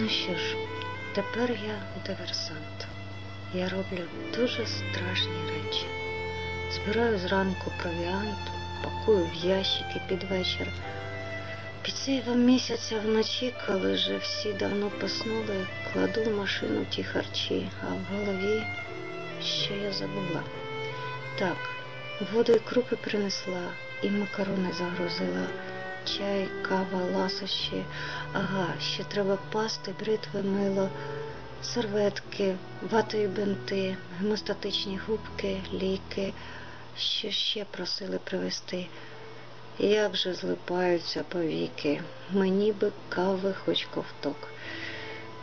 Ну що ж, тепер я диверсант. Я роблю дуже страшні речі. Збираю зранку провіант, пакую в ящики під вечір. Під сяйвом місяця вночі, коли вже всі давно поснули, кладу в машину ті харчі, а в голові що я забула. Так, воду і крупи принесла, і макарони загрузила, чай, кава, ласощі. Ага, ще треба пасти, бритви, мило, серветки, вата і бинти, гемостатичні губки, ліки. Що ще просили привезти? Як же злипаються повіки, мені би кави хоч ковток.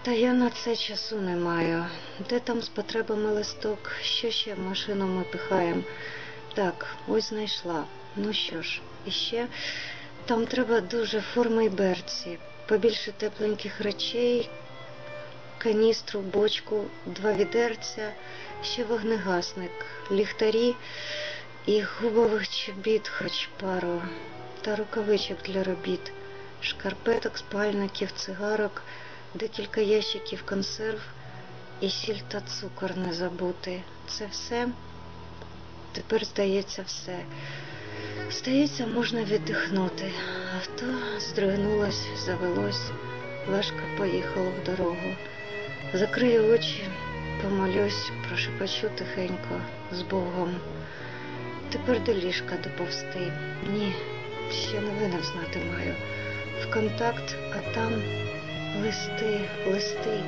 Та я на це часу не маю. Де там з потребами листок? Що ще в машину ми пихаємо? Так, ось знайшла. Ну що ж, іще там треба дуже форми й берці, побільше тепленьких речей, каністру, бочку, два відерця, ще вогнегасник, ліхтарі і губових чобіт хоч пару, та рукавичок для робіт, шкарпеток, спальників, цигарок, декілька ящиків консерв і сіль та цукор не забути. Це все. Тепер здається все. Здається, можна віддихнути. Авто здригнулось, завелось, важко поїхало в дорогу. Закрию очі, помолюсь, прошепочу тихенько з Богом. Тепер до ліжка доповсти. Ні, ще новини знати маю. В контакт, а там листи, листи.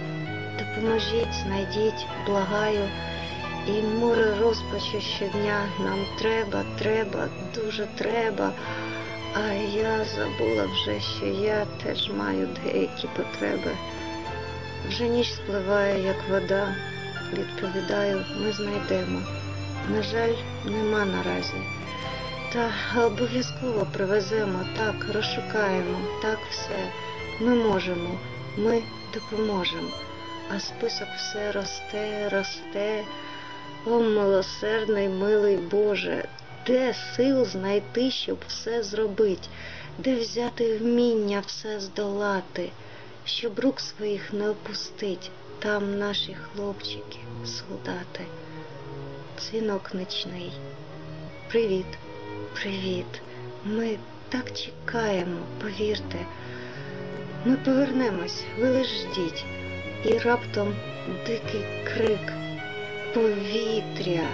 Допоможіть, знайдіть, благаю. І море розпачу щодня нам треба, треба, дуже треба. А я забула вже, що я теж маю деякі потреби. Вже ніч спливає, як вода. Відповідаю, ми знайдемо. На жаль, нема наразі. Та обов'язково привеземо, так, розшукаємо, так все. Ми можемо, ми допоможемо. А список все росте, росте. О, милосердний, милий Боже, де сил знайти, щоб все зробити, де взяти вміння все здолати, щоб рук своїх не опустить, там наші хлопчики, солдати. Дзвінок нічний. Привіт, привіт. Ми так чекаємо, повірте. Ми повернемось, ви лиш ждіть. І раптом дикий крик, повітря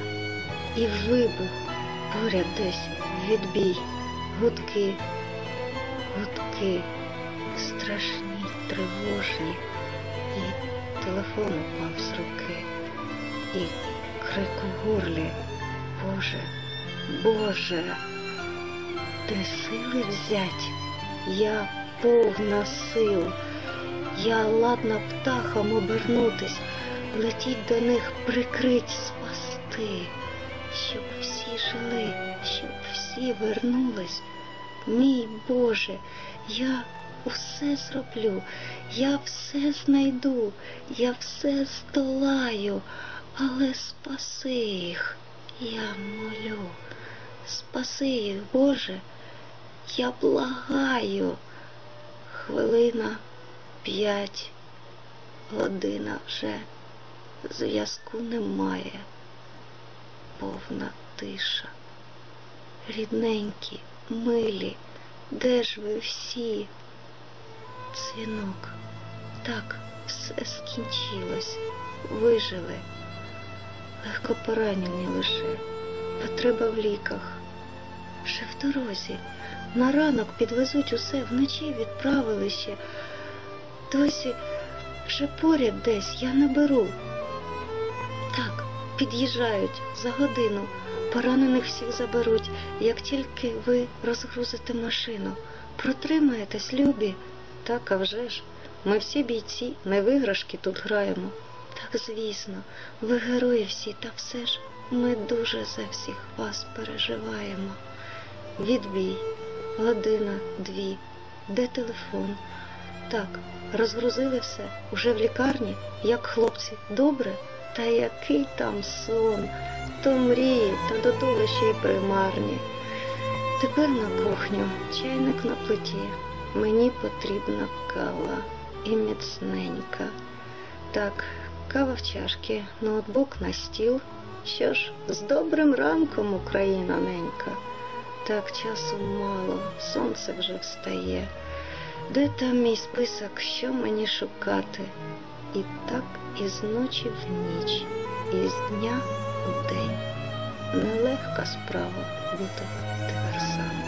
і вибух поряд десь відбій, гудки, гудки, страшні, тривожні, і телефон упав з руки, і крик у горлі. Боже, Боже, де сили взять? Я повна сил. Я ладна птахам обернутись, летіть до них, прикрить, спасти, щоб всі жили, щоб всі вернулись. Мій Боже, я усе зроблю, я все знайду, я все здолаю, але спаси їх, я молю, спаси їх, Боже, я благаю. Хвилина п'ять, година вже зв'язку немає, повна тиша. Рідненькі, милі, де ж ви всі? Дзвінок, так, все скінчилось, вижили, легко поранені лише, потреба в ліках. Вже в дорозі, на ранок підвезуть усе, вночі відправили ще. Досі вже поряд десь я не беру. Так, під'їжджають за годину. Поранених всіх заберуть, як тільки ви розгрузите машину. Протримаєтесь, любі. Так, а вже ж. Ми всі бійці, не виграшки тут граємо. Так, звісно, ви герої всі, та все ж ми дуже за всіх вас переживаємо. Відбій, година, дві. Де телефон? Так, розгрузили все, уже в лікарні, як хлопці, добре? Та який там сон, то мрії, та до того ще й примарні. Тепер на кухню, чайник на плиті. Мені потрібна кава. і міцненька. Так, кава в чашки, ноутбук на стіл. Що ж, з добрим ранком, Україна ненька. Так часу мало, сонце вже встає. Де там мій список, що мені шукати? І так із ночі в ніч, і з дня у день. Нелегка справа бути сам.